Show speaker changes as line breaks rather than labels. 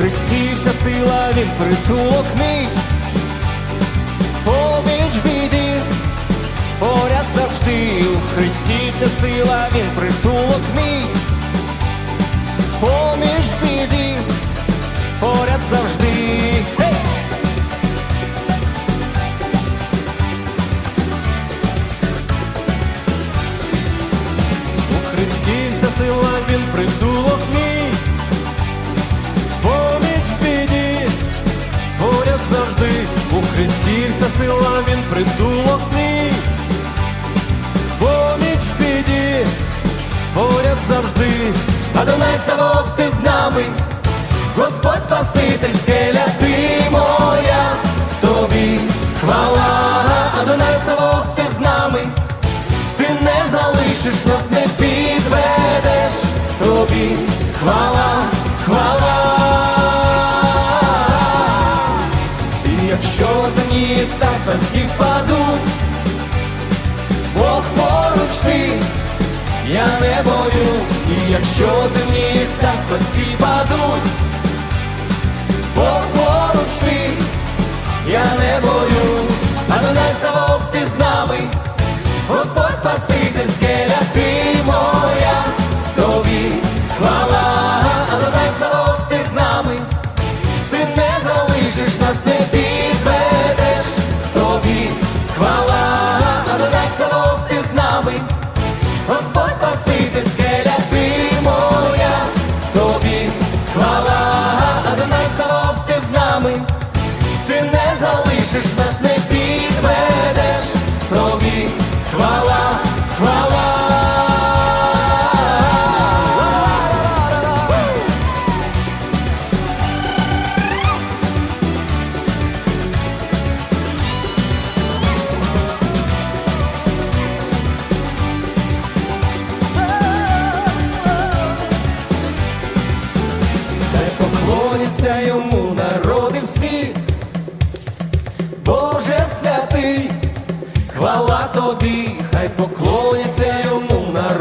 Христі вся сила, він притулок мій, поміч біді, поряд завжди, у Христі вся сила, він притулок мій, поміч в біді, поряд завжди. У Христі вся сила, він притулок у Христі вся сила, він притулок мій, поміч в біді, поряд завжди, а до Савов ти з нами, Господь Спаситель, скеля ти моя, тобі хвала, а до Савов ти з нами. Ти не залишиш нас, не підведеш, тобі хвала, хвала. Царства всі впадуть, Бог поруч ти, я не боюсь, і якщо земні царства всі падуть, Бог поруч ти, я не боюсь, а до Савов ти з нами. Господь Спаситель, скеля ти моя, тобі хвала, Адонай Савов, ти з нами, ти не залишиш нас, не нами, ти не залишиш нас, не підведеш, тобі хвала, хвала. Поклоняться йому conhecer o mundo